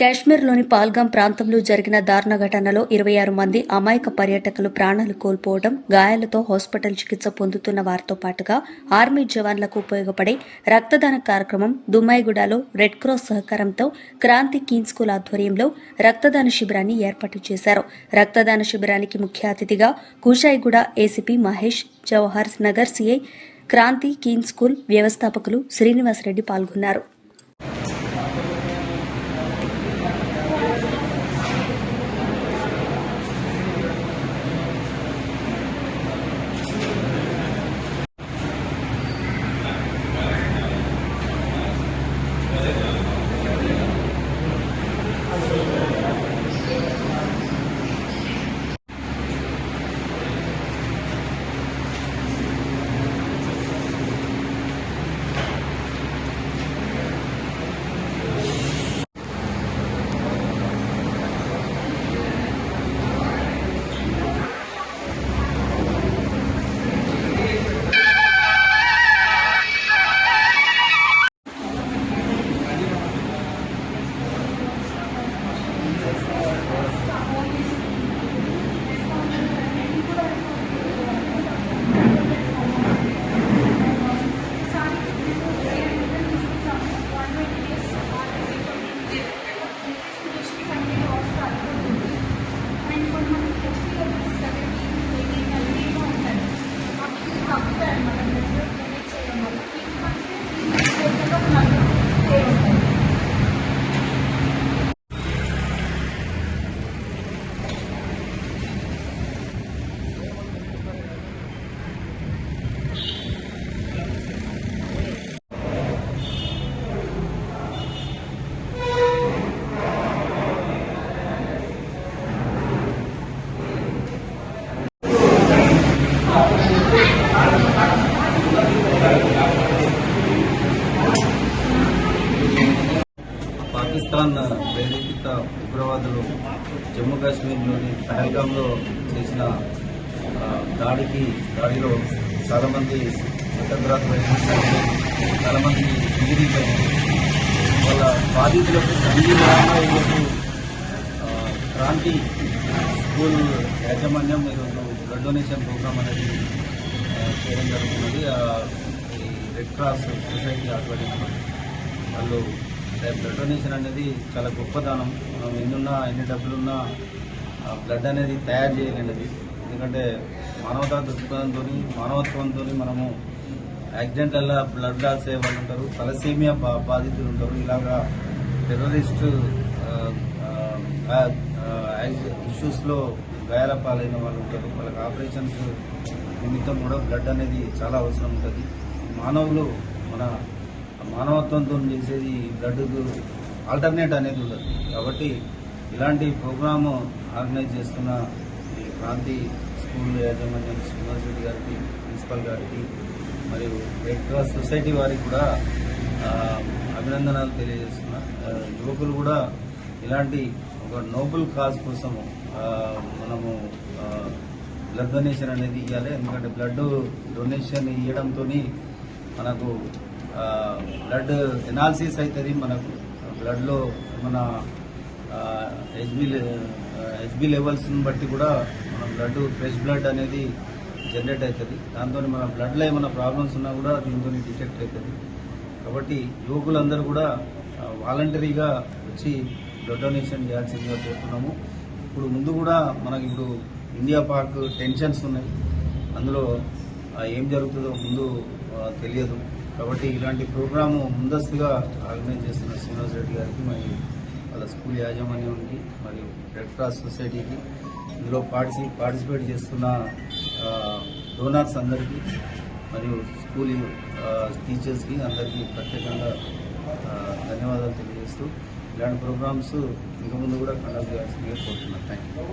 కాశ్మీర్లోని పాల్గాం ప్రాంతంలో జరిగిన దారుణ ఘటనలో ఇరవై ఆరు మంది అమాయక పర్యాటకులు ప్రాణాలు కోల్పోవడం గాయాలతో హాస్పిటల్ చికిత్స పొందుతున్న వారితో పాటుగా ఆర్మీ జవాన్లకు ఉపయోగపడే రక్తదాన కార్యక్రమం దుమ్మాయిగూడలో రెడ్ క్రాస్ సహకారంతో క్రాంతి కీన్ స్కూల్ ఆధ్వర్యంలో రక్తదాన శిబిరాన్ని ఏర్పాటు చేశారు. రక్తదాన శిబిరానికి ముఖ్య అతిథిగా Kushaiguda ACP Mahesh Jawahar Nagar CI Kranthi keen school వ్యవస్థాపకులు శ్రీనివాసరెడ్డి పాల్గొన్నారు. తాలిబాన్ ప్రేరేపిత ఉగ్రవాదులు జమ్మూ కాశ్మీర్లోని పహల్గామ్లో చేసిన దాడికి దాడిలో చాలామంది హతగ్రాతులు చాలామంది ఇంజనీర్లు వాళ్ళ బాధితులకు సంఘీభావంగా ఈరోజు క్రాంతి స్కూల్ యాజమాన్యం ఈరోజు బ్లడ్ డొనేషన్ ప్రోగ్రామ్ అనేది చేయడం జరుగుతున్నది. ఆ, రెడ్ క్రాస్ సొసైటీ ఆధ్వర్యంలో వాళ్ళు బ్లడ్ డొనేషన్ అనేది చాలా గొప్పదానం మనం ఎన్నున్నా ఎన్ని డబ్బులున్నా బ్లడ్ అనేది తయారు చేయలేనిది ఎందుకంటే మానవతా దృక్పథంతో మానవత్వంతో మనము యాక్సిడెంట్లలో బ్లడ్ లాస్ అయ్యే వాళ్ళు ఉంటారు తలసేమియా బా బాధితులు ఉంటారు. ఇలాగా టెర్రరిస్ట్ ఇష్యూస్లో గాయాల పాలైన వాళ్ళు ఉంటారు. వాళ్ళకి ఆపరేషన్స్ నిమిత్తం కూడా బ్లడ్ అనేది చాలా అవసరం ఉంటుంది. మానవులు మన మానవత్వంతో చేసేది బ్లడ్కు ఆల్టర్నేట్ అనేది ఉండదు. కాబట్టి ఇలాంటి ప్రోగ్రాము ఆర్గనైజ్ చేస్తున్న ఈ క్రాంతి స్కూల్ యాజమాన్యం శ్రీనివాసరెడ్డి గారికి ప్రిన్సిపల్ గారికి మరియు రెడ్ క్రాస్ సొసైటీ వారికి కూడా అభినందనలు తెలియజేస్తున్నా. యువకులు కూడా ఇలాంటి ఒక నోబుల్ కాజ్ కోసము మనము బ్లడ్ డొనేషన్ అనేది ఇవ్వాలి ఎందుకంటే బ్లడ్ డొనేషన్ ఇవ్వడంతో మనకు బ్లడ్ ఎనాలిసిస్ అవుతుంది మనకు బ్లడ్లో మన హెచ్బి హెచ్బి లెవెల్స్ని బట్టి కూడా మన బ్లడ్ ఫ్రెష్ బ్లడ్ అనేది జనరేట్ అవుతుంది. దాంతో మన బ్లడ్లో ఏమైనా ప్రాబ్లమ్స్ ఉన్నా కూడా దీంతో డిటెక్ట్ అవుతుంది. కాబట్టి యువకులందరూ కూడా వాలంటరీగా వచ్చి బ్లడ్ డొనేషన్ చేయాల్సిందిగా కోరుతున్నాము. ఇప్పుడు ముందు కూడా మనకి ఇప్పుడు ఇండియా పాక్ టెన్షన్స్ ఉన్నాయి. అందులో ఏం జరుగుతుందో ముందు తెలియదు. కాబట్టి ఇలాంటి ప్రోగ్రాము ముందస్తుగా ఆర్గనైజ్ చేస్తున్న శ్రీనివాస్ రెడ్డి గారికి మరియు వాళ్ళ స్కూల్ యాజమాన్యానికి మరియు రెడ్ క్రాస్ సొసైటీకి ఇందులో పార్టిసి పార్టిసిపేట్ చేస్తున్న డోనర్స్ అందరికీ మరియు స్కూల్ టీచర్స్కి అందరికీ ప్రత్యేకంగా ధన్యవాదాలు తెలియజేస్తూ ఇలాంటి ప్రోగ్రామ్స్ ఇంకా ముందు కూడా కండక్ట్ చేయాల్సిందిగా కోరుతున్నాను. Thank you